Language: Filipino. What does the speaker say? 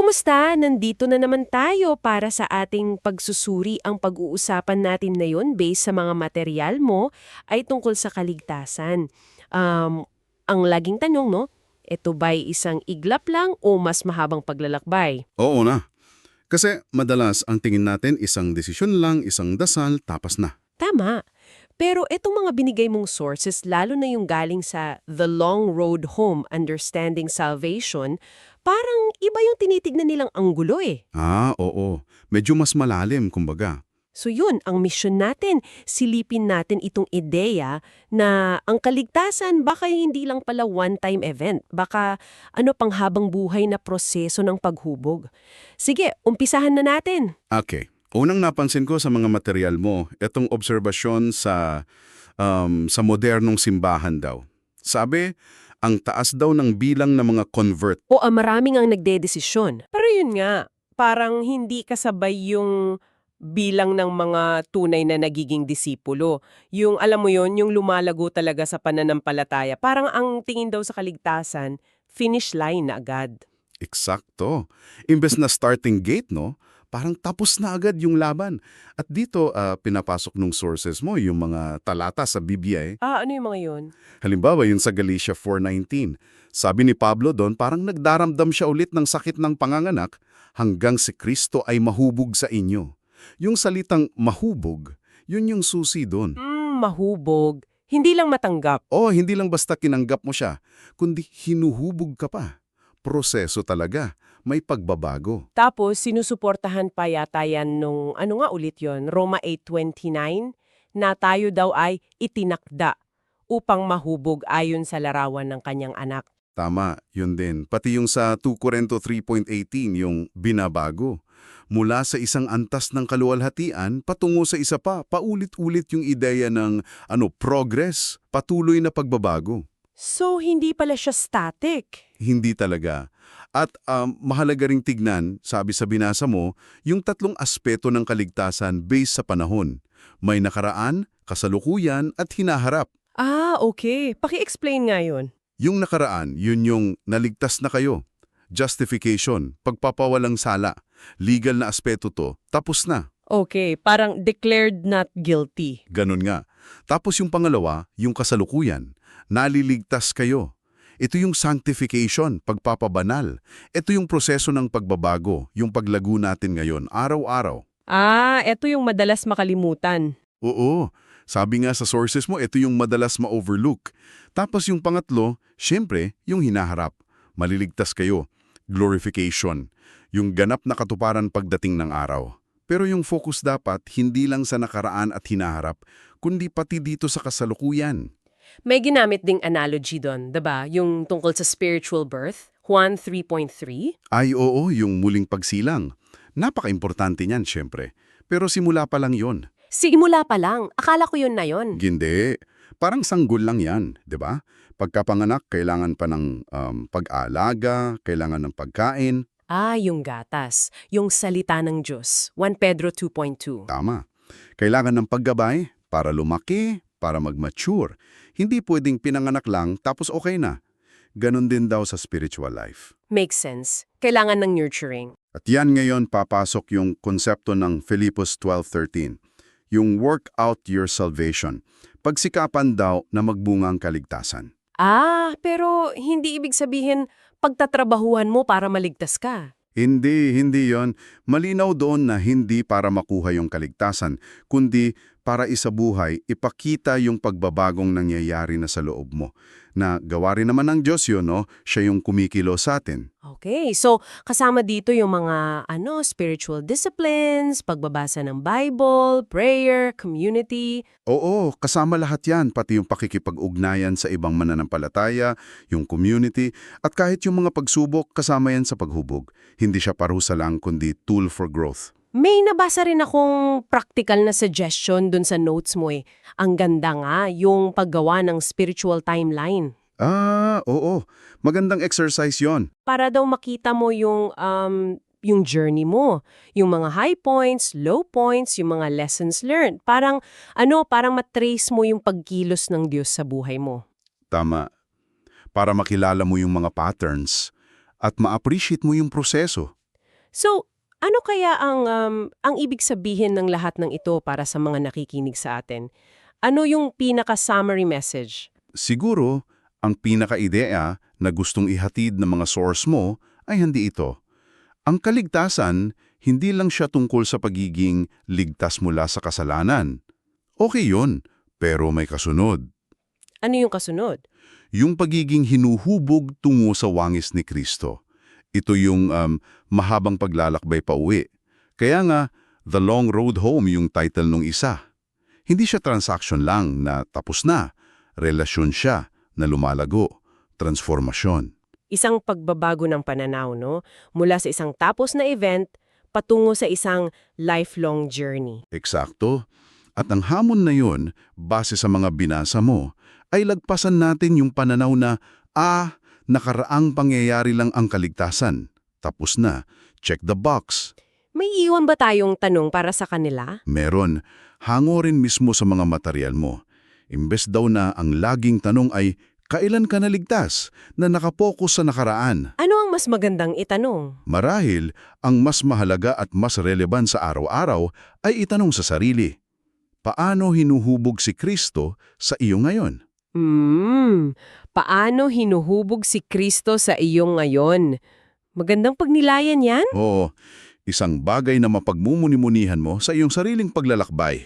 kumusta? Nandito na naman tayo para sa ating pagsusuri. Ang pag-uusapan natin na yun based sa mga material mo ay tungkol sa kaligtasan. Um, ang laging tanong, no? Ito ba'y isang iglap lang o mas mahabang paglalakbay? Oo na. Kasi madalas ang tingin natin isang desisyon lang, isang dasal, tapas na. Tama. Pero itong mga binigay mong sources, lalo na yung galing sa The Long Road Home, Understanding Salvation, parang iba yung tinitignan nilang anggulo eh. Ah, oo. Medyo mas malalim, kumbaga. So yun, ang mission natin, silipin natin itong ideya na ang kaligtasan baka hindi lang pala one-time event, baka ano pang habang buhay na proseso ng paghubog. Sige, umpisahan na natin. Okay. Unang napansin ko sa mga material mo, itong obserbasyon sa, um, sa modernong simbahan daw. Sabi, ang taas daw ng bilang ng mga convert. O ah, maraming ang nagdedesisyon. Pero yun nga, parang hindi kasabay yung bilang ng mga tunay na nagiging disipulo. Yung alam mo yon yung lumalago talaga sa pananampalataya. Parang ang tingin daw sa kaligtasan, finish line na agad. Eksakto. Imbes na starting gate, no? Parang tapos na agad yung laban. At dito, ah, pinapasok nung sources mo, yung mga talata sa Biblia eh. Ah, ano yung mga yon? Halimbawa, yun sa Galatia 4.19. Sabi ni Pablo doon, parang nagdaramdam siya ulit ng sakit ng panganganak hanggang si Kristo ay mahubog sa inyo. Yung salitang mahubog, yun yung susi doon. Mm, mahubog. Hindi lang matanggap. O, hindi lang basta kinanggap mo siya, kundi hinuhubog ka pa. Proseso talaga. May pagbabago. Tapos, sinusuportahan pa yata yan nung, ano nga ulit yon Roma 8.29, na tayo daw ay itinakda upang mahubog ayon sa larawan ng kanyang anak. Tama, yun din. Pati yung sa 2 Corinto 3.18, yung binabago. Mula sa isang antas ng kaluwalhatian, patungo sa isa pa, paulit-ulit yung ideya ng ano, progress, patuloy na pagbabago. So, hindi pala siya static. Hindi talaga. At um, mahalaga ring tignan, sabi sa binasa mo, yung tatlong aspeto ng kaligtasan based sa panahon. May nakaraan, kasalukuyan, at hinaharap. Ah, okay. Paki-explain nga yun. Yung nakaraan, yun yung naligtas na kayo. Justification, pagpapawalang sala. Legal na aspeto to, tapos na. Okay, parang declared not guilty. Ganun nga. Tapos yung pangalawa, yung kasalukuyan. Naliligtas kayo. Ito yung sanctification, pagpapabanal. Ito yung proseso ng pagbabago, yung paglago natin ngayon, araw-araw. Ah, eto yung madalas makalimutan. Oo, sabi nga sa sources mo, ito yung madalas ma-overlook. Tapos yung pangatlo, syempre, yung hinaharap. Maliligtas kayo. Glorification. Yung ganap na katuparan pagdating ng araw. Pero yung focus dapat hindi lang sa nakaraan at hinaharap, kundi pati dito sa kasalukuyan. May ginamit ding analogy doon, 'di ba? Yung tungkol sa spiritual birth, Juan 3.3. Ay oo, yung muling pagsilang. Napaka-importante niyan, syempre. Pero simula pa lang yon. Simula pa lang, akala ko yun na yun. Gindi. Parang sanggol lang yan, di ba? Pagkapanganak, kailangan pa ng um, pag-aalaga, kailangan ng pagkain. Ah, yung gatas, yung salita ng Diyos, 1 Pedro 2.2. Tama. Kailangan ng paggabay para lumaki, para mag-mature. Hindi pwedeng pinanganak lang tapos okay na. Ganon din daw sa spiritual life. Makes sense. Kailangan ng nurturing. At yan ngayon papasok yung konsepto ng Philippus 12.13, yung work out your salvation. Pagsikapan daw na magbungang kaligtasan. Ah, pero hindi ibig sabihin pagtatrabahuhan mo para maligtas ka. Hindi, hindi yon. Malinaw doon na hindi para makuha yung kaligtasan, kundi para isabuhay, ipakita yung pagbabagong nangyayari na sa loob mo. Na gawa rin naman ng Diyos yun, no? Siya yung kumikilo sa atin. Okay, so kasama dito yung mga ano spiritual disciplines, pagbabasa ng Bible, prayer, community. Oo, kasama lahat yan, pati yung pakikipag-ugnayan sa ibang mananampalataya, yung community, at kahit yung mga pagsubok, kasama yan sa paghubog. Hindi siya parusa lang, kundi tool for growth. May nabasa rin akong practical na suggestion dun sa notes mo eh. Ang ganda nga, yung paggawa ng spiritual timeline. Ah, oo. Magandang exercise yon. Para daw makita mo yung, um, yung journey mo. Yung mga high points, low points, yung mga lessons learned. Parang, ano, parang matrace mo yung pagkilos ng Diyos sa buhay mo. Tama. Para makilala mo yung mga patterns at ma-appreciate mo yung proseso. So, ano kaya ang um, ang ibig sabihin ng lahat ng ito para sa mga nakikinig sa atin? Ano yung pinaka-summary message? Siguro, ang pinaka-ideya na gustong ihatid ng mga source mo ay hindi ito. Ang kaligtasan, hindi lang siya tungkol sa pagiging ligtas mula sa kasalanan. Okay yun, pero may kasunod. Ano yung kasunod? Yung pagiging hinuhubog tungo sa wangis ni Kristo. Ito yung um, mahabang paglalakbay pa uwi. Kaya nga, The Long Road Home yung title nung isa. Hindi siya transaction lang na tapos na. Relasyon siya na lumalago. Transformasyon. Isang pagbabago ng pananaw, no? Mula sa isang tapos na event, patungo sa isang lifelong journey. Eksakto. At ang hamon na yun, base sa mga binasa mo, ay lagpasan natin yung pananaw na, ah, nakaraang pangyayari lang ang kaligtasan. Tapos na. Check the box. May iwan ba tayong tanong para sa kanila? Meron. Hango rin mismo sa mga material mo. Imbes daw na ang laging tanong ay, kailan ka naligtas na nakapokus sa nakaraan? Ano ang mas magandang itanong? Marahil, ang mas mahalaga at mas relevant sa araw-araw ay itanong sa sarili. Paano hinuhubog si Kristo sa iyo ngayon? Hmm, paano hinuhubog si Kristo sa iyo ngayon? Magandang pagnilayan yan? Oo, isang bagay na mapagmumuni-munihan mo sa iyong sariling paglalakbay.